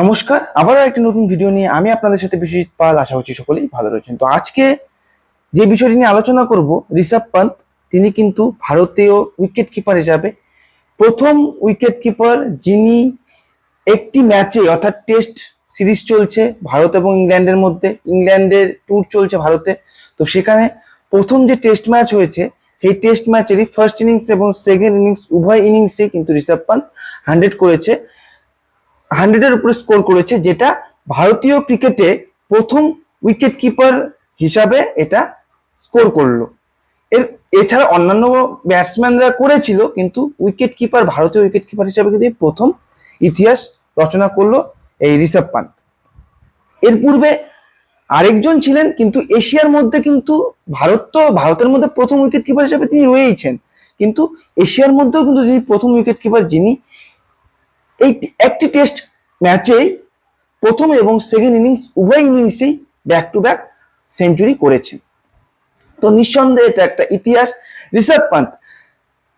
নমস্কার, আবারও একটি নতুন ভিডিও নিয়ে আমি আপনাদের সাথে বিশ্বজিৎ পাল, আশা করছি সকলেই ভালো রয়েছেন। তো আজকে যে বিষয়টি নিয়ে আলোচনা করব, ঋষভ পান্ত তিনি কিন্তু ভারতীয় উইকেট কিপার হিসাবে প্রথম উইকেট কিপার যিনি একটি ম্যাচে অর্থাৎ টেস্ট সিরিজ চলছে ভারত এবং ইংল্যান্ডের মধ্যে, ইংল্যান্ডের ট্যুর চলছে ভারতে। তো সেখানে প্রথম যে টেস্ট ম্যাচ হয়েছে, সেই টেস্ট ম্যাচেরই ফার্স্ট ইনিংস এবং সেকেন্ড ইনিংস উভয় ইনিংসে কিন্তু ঋষভ পান্ত হান্ড্রেড করেছে। হান্ড্রেডের উপরে স্কোর করেছে, যেটা ভারতীয় ক্রিকেটে প্রথম উইকেট কিপার হিসাবে এটা স্কোর করল। এর, এছাড়া অন্যান্য ব্যাটসম্যানরা করেছিল, কিন্তু উইকেট কিপার ভারতীয় উইকেট কিপার হিসাবে কিন্তু প্রথম ইতিহাস রচনা করল এই ঋষভ পান্ত এর পূর্বে আরেকজন ছিলেন, কিন্তু এশিয়ার মধ্যে কিন্তু ভারত তো, ভারতের মধ্যে প্রথম উইকেট কিপার হিসেবে তিনি রয়েইছেন। কিন্তু এশিয়ার মধ্যেও কিন্তু যিনি প্রথম উইকেট কিপার যিনি এই একটি টেস্ট ম্যাচেই প্রথম এবং সেকেন্ড ইনিংস উভয় ইনিংসেই ব্যাক টু ব্যাক সেঞ্চুরি করেছেন। তো নিঃসন্দেহে এটা একটা ইতিহাস ঋষভ পান্ত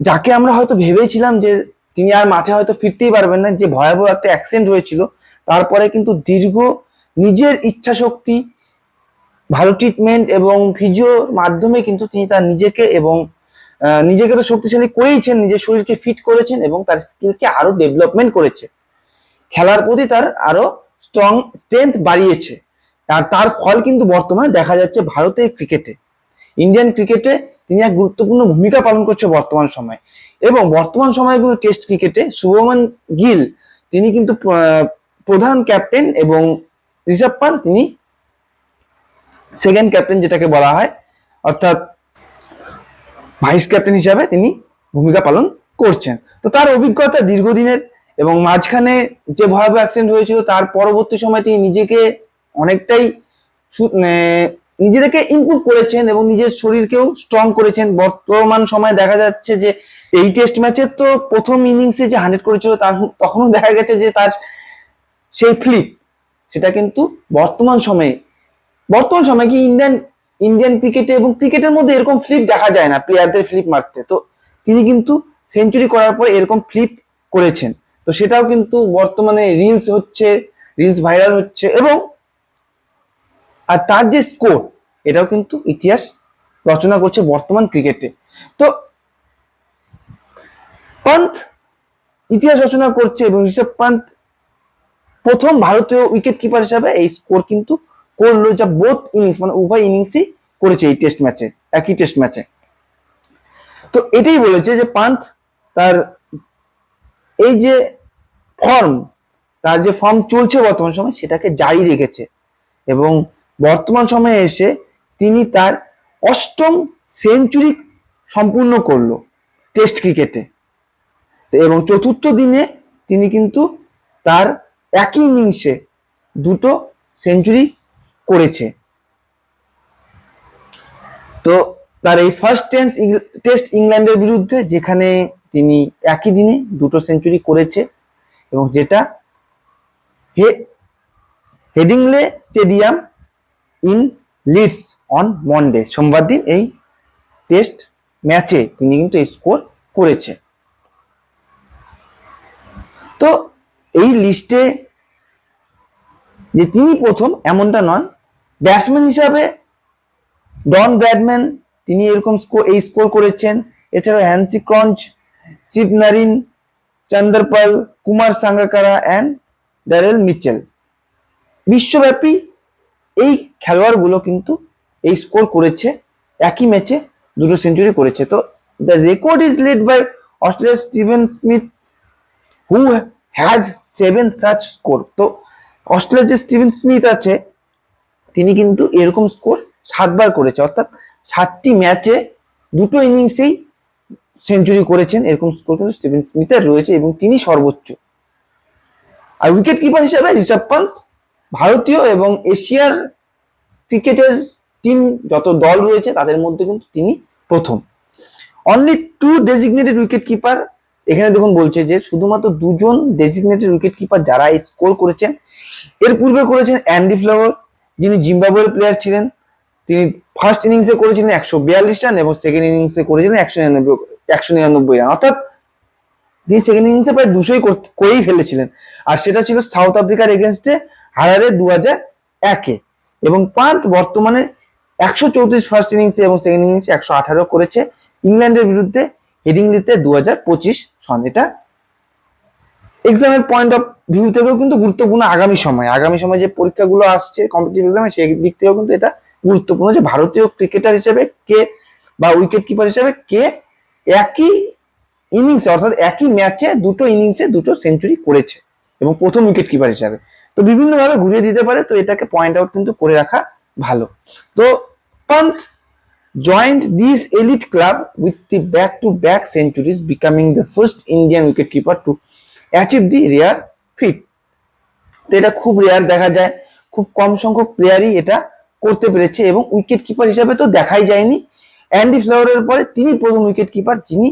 যাকে আমরা হয়তো ভেবেছিলাম যে তিনি আর মাঠে হয়তো ফিরতেই পারবেন না, যে ভয়াবহ একটা অ্যাক্সিডেন্ট হয়েছিল, তারপরে কিন্তু দীর্ঘ নিজের ইচ্ছা শক্তি ভালো ট্রিটমেন্ট এবং ফিজিওর মাধ্যমে কিন্তু তিনি তার নিজেকে এবং নিজেকে তো শক্তিশালী করেইছেন, নিজের শরীরকে ফিট করেছেন এবং তার স্কিলকে আরও ডেভেলপমেন্ট করেছে। খেলার প্রতি তার আরও স্ট্রং স্ট্রেংথ বাড়িয়েছে। আর তার ফল কিন্তু বর্তমানে দেখা যাচ্ছে ভারতের ক্রিকেটে ইন্ডিয়ান ক্রিকেটে তিনি এক গুরুত্বপূর্ণ ভূমিকা পালন করছে বর্তমান সময়। এবং বর্তমান সময়ে কিন্তু টেস্ট ক্রিকেটে শুভমান গিল, তিনি কিন্তু প্রধান ক্যাপ্টেন এবং ঋষভ পান্ত তিনি সেকেন্ড ক্যাপ্টেন যেটাকে বলা হয়। অর্থাৎ ভাইস ক্যাপ্টেন হিসাবে তিনি ভূমিকা পালন করছেন। তো তার অভিজ্ঞতা দীর্ঘদিনের এবং মাঝখানে যে ভয়াবহ অ্যাক্সিডেন্ট হয়েছিল, তার পরবর্তী সময় তিনি নিজেকে অনেকটাই মানে নিজেদেরকে ইমপ্রুভ করেছেন এবং নিজের শরীরকেও স্ট্রং করেছেন। বর্তমান সময়ে দেখা যাচ্ছে যে এই টেস্ট ম্যাচের তো প্রথম ইনিংসে যে হান্ড্রেড করেছিল তার তখনও দেখা গেছে যে তার সেই ফ্লিপ সেটা কিন্তু বর্তমান সময়ে বর্তমান সময়ে কি ইন্ডিয়ান ইন্ডিয়ান ক্রিকেটে এবং ক্রিকেটের মধ্যে এরকম ফ্লিপ দেখা যায় না প্লেয়ারদের ফ্লিপ মারতে। তো তিনি কিন্তু সেঞ্চুরি করার পর এরকম ফ্লিপ করেছেন। তো সেটাও কিন্তু বর্তমানে রিলস হচ্ছে রিলস ভাইরাল হচ্ছে এবং আর তার যে স্কোর এটাও কিন্তু ইতিহাস রচনা করছে বর্তমান ক্রিকেটে তো পান্ত ইতিহাস রচনা করছে এবং ঋষভ পান্ত প্রথম ভারতীয় উইকেট কিপার হিসাবে এই স্কোর কিন্তু করল যা বোথ ইনিংস মানে উভয় ইনিংসই করেছে এই টেস্ট ম্যাচে একই টেস্ট ম্যাচে তো এটাই বলেছে যে পান্থ তার এই যে ফর্ম তার যে ফর্ম চলছে বর্তমান সময়, সেটাকে জারি রেখেছে। এবং বর্তমান সময়ে এসে তিনি তার অষ্টম সেঞ্চুরি সম্পূর্ণ করল টেস্ট ক্রিকেটে এবং চতুর্থ দিনে তিনি কিন্তু তার একই ইনিংসে দুটো সেঞ্চুরি করেছে। তো তার এই ফার্স্ট টেস্ট টেস্ট ইংল্যান্ডের বিরুদ্ধে, যেখানে তিনি একই দিনে দুটো সেঞ্চুরি করেছে এবং যেটা হে, Headingley stadium in Leeds on Monday, সোমবার দিন এই টেস্ট ম্যাচে তিনি কিন্তু স্কোর করেছে। তো এই লিস্টে যে তিনি প্রথম, এমনটা নন ব্যাটসম্যান হিসাবে ডন ব্র্যাডম্যান, তিনি এরকম এই স্কোর করেছেন। এছাড়াও Hansie Cronje Shivnarine Chanderpaul, Kumar Sangakkara and Daryl Mitchell. বিশ্বব্যাপী এই খেলোয়াড়গুলো কিন্তু এই স্কোর করেছে, একই ম্যাচে দুটো সেঞ্চুরি করেছে। তো the record is led by Australia Steven Smith who has seven such score তো অস্ট্রেলিয়ার যে স্টিভেন স্মিথ আছে তিনি কিন্তু এরকম স্কোর সাতবার করেছে। অর্থাৎ ষাটটি ম্যাচে দুটো ইনিংসেই সেঞ্চুরি করেছেন এরকম স্কোর কিন্তু স্টিভেন স্মিথের রয়েছে এবং তিনি সর্বোচ্চ। আর উইকেট কিপার হিসেবে ঋষভ পান্ত ভারতীয় এবং এশিয়ার ক্রিকেটের টিম যত দল রয়েছে তাদের মধ্যে কিন্তু তিনি প্রথম। Only two designated wicket keeper এখানে দেখুন বলছে যে শুধুমাত্র দুজন ডেজিগনেটেড উইকেট কিপার যারা স্কোর করেছেন, এর পূর্বে করেছেন অ্যান্ডি ফ্লাওয়ার যিনি জিম্বাবুয়ের প্লেয়ার ছিলেন, তিনি ফার্স্ট ইনিংসে করেছিলেন একশো বিয়াল্লিশ রান এবং সেকেন্ড ইনিংসে করেছিলেন একশো নিরানব্বই একশো নিরানব্বই রান অর্থাৎ তিনি সেকেন্ড ইনিংসে প্রায় দুশোই করেই ফেলেছিলেন। আর সেটা ছিল সাউথ আফ্রিকার এগেনস্টে হারারে দু হাজার একে। এবং পান্ত বর্তমানে একশো চৌত্রিশ ফার্স্ট ইনিংসে এবং সেকেন্ড ইনিংসে একশো আঠারো করেছে। ইংল্যান্ডের বিরুদ্ধে হেডিংলিতে দু হাজার পঁচিশ সন এটা এক্সামের পয়েন্ট অফ ভিউ থেকেও কিন্তু গুরুত্বপূর্ণ আগামী সময়। আগামী সময় যে পরীক্ষাগুলো আসছে কম্পিটিটিভ এক্সামে সেই দিক থেকেও কিন্তু এটা গুরুত্বপূর্ণ যে ভারতীয় ক্রিকেটার হিসেবে কে বা উইকেট কিপার হিসেবে কে একই ইনিংসে অর্থাৎ একই ম্যাচে দুটো ইনিংসে দুটো সেঞ্চুরি করেছে এবং প্রথম উইকেট কিপার হিসাবে। তো বিভিন্নভাবে ঘুরিয়ে দিতে পারে তো এটাকে পয়েন্ট আউট কিন্তু করে রাখা ভালো। তো Pant joined this elite club with the back-to-back centuries, becoming the first Indian wicketkeeper to achieve the rare feat তো এটা খুব রেয়ার দেখা যায়, খুব কম সংখ্যক প্লেয়ারই এটা করতে পেরেছে এবং উইকেট কিপার হিসাবে তো দেখাই যায়নি। অ্যান্ডি ফ্লাওয়ারের পরে তিনি প্রথম উইকেট কিপার যিনি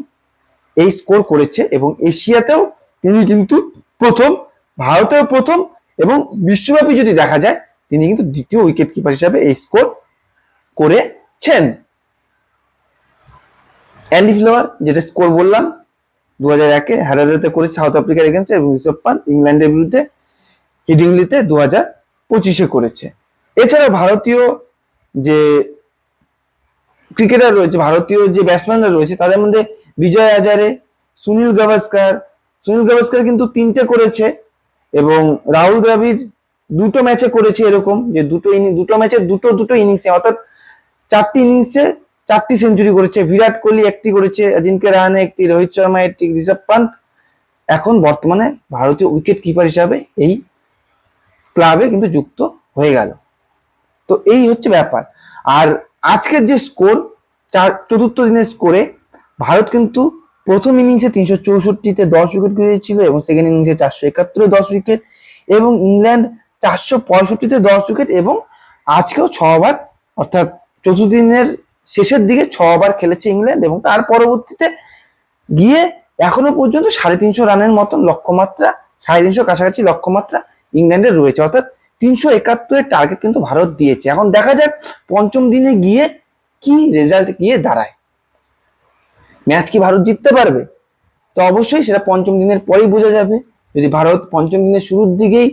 এই স্কোর করেছে এবং এশিয়াতেও তিনি কিন্তু প্রথম, ভারতেও প্রথম এবং বিশ্বব্যাপী যদি দেখা যায়, তিনি কিন্তু দ্বিতীয় উইকেট কিপার হিসাবে এই স্কোর করেছেন। অ্যান্ডি ফ্লাওয়ার যেটা স্কোর বললাম দু হাজার একে হ্যারারেতে করেছে সাউথ আফ্রিকার এগেনস্টে এবং ঋষভ পান্ত ইংল্যান্ডের বিরুদ্ধে হিডিংলিতে দু হাজার পঁচিশে করেছে। এছাড়া ভারতীয় যে ক্রিকেটার রয়েছে, ভারতীয় যে ব্যাটসম্যানরা রয়েছে, তাদের মধ্যে বিজয় হাজারে, সুনীল গাভাস্কার সুনীল গাভাস্কার কিন্তু তিনটে করেছে এবং রাহুল দ্রাবিড় দুটো ম্যাচে করেছে এরকম যে দুটো ইনিংস দুটো ম্যাচে দুটো দুটো ইনিংসে অর্থাৎ চারটি ইনিংসে চারটি সেঞ্চুরি করেছে, বিরাট কোহলি একটি করেছে অজিঙ্ক্য রাহানে একটি, রোহিত শর্মা একটি, ঋষভ পান্ত। এখন বর্তমানে ভারতীয় উইকেট কিপার হিসাবে এই ক্লাবে কিন্তু যুক্ত হয়ে গেল। তো এই হচ্ছে ব্যাপার। আর আজকের যে স্কোর চার, চতুর্থ দিনের স্কোরে ভারত কিন্তু প্রথম ইনিংসে তিনশো চৌষট্টিতে দশ উইকেট করেছিল এবং সেকেন্ড ইনিংসে চারশো একাত্তরে দশ উইকেট এবং ইংল্যান্ড চারশো পঁয়ষট্টিতে দশ উইকেট এবং আজকেও ছ ওভার অর্থাৎ চতুর্থ দিনের শেষের দিকে ছ ওভার খেলেছে ইংল্যান্ড এবং তার পরবর্তীতে গিয়ে এখনও পর্যন্ত সাড়ে তিনশো রানের মতন লক্ষ্যমাত্রা, সাড়ে তিনশো কাছাকাছি লক্ষ্যমাত্রা ইংল্যান্ডের রয়েছে। অর্থাৎ তিনশো একাত্তরের টার্গেট কিন্তু ভারত দিয়েছে। এখন দেখা যাক পঞ্চম দিনে গিয়ে কি রেজাল্ট গিয়ে দাঁড়ায়। ম্যাচ কি ভারত জিততে পারবে? তো অবশ্যই সেটা পঞ্চম দিনের পরেই বোঝা যাবে। যদি ভারত পঞ্চম দিনের শুরুর দিকেই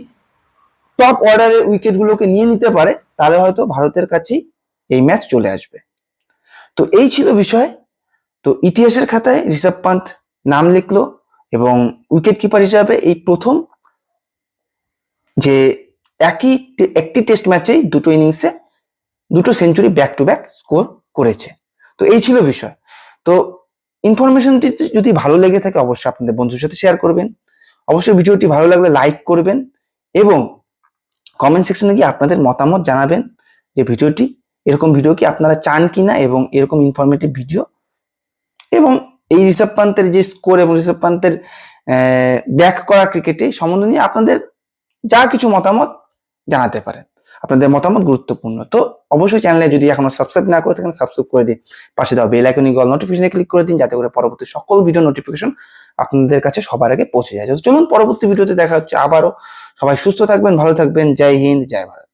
টপ অর্ডারের উইকেটগুলোকে নিয়ে নিতে পারে, তাহলে হয়তো ভারতের কাছেই এই ম্যাচ চলে আসবে। তো এই ছিল বিষয়। তো ইতিহাসের খাতায় ঋষভ পান্ত নাম লিখলো এবং উইকেট কিপার হিসাবে এই প্রথম যে একই একটি টেস্ট ম্যাচেই দুটো ইনিংসে দুটো century back to back score করেছে। তো এই ছিল বিষয়। তো ইনফরমেশনটি যদি ভালো লেগে থাকে অবশ্যই আপনাদের বন্ধুর সাথে শেয়ার করবেন। অবশ্যই ভিডিওটি ভালো লাগলে লাইক করবেন এবং কমেন্ট সেকশনে গিয়ে আপনাদের মতামত জানাবেন যে ভিডিওটি এরকম ভিডিও কি আপনারা চান কিনা এবং এরকম ইনফরমেটিভ ভিডিও এবং এই ঋষভ পান্তের যে স্কোর এবং ঋষভ পান্তের ব্যাক করা ক্রিকেটে সম্বন্ধ নিয়ে আপনাদের যা কিছু মতামত জানাতে পারেন। আপনাদের মতামত গুরুত্বপূর্ণ। তো অবশ্যই চ্যানেলে যদি এখনও সাবস্ক্রাইব না করে থাকেন সাবস্ক্রাইব করে দিন পাশে দেওয়া বেল আইকনে গল নোটিফিকেশনে ক্লিক করে দিন, যাতে করে পরবর্তী সকল ভিডিও নোটিফিকেশন আপনাদের কাছে সবার আগে পৌঁছে যায়। চলুন পরবর্তী ভিডিওতে দেখা হচ্ছে আবারও। সবাই সুস্থ থাকবেন, ভালো থাকবেন। জয় হিন্দ, জয় ভারত।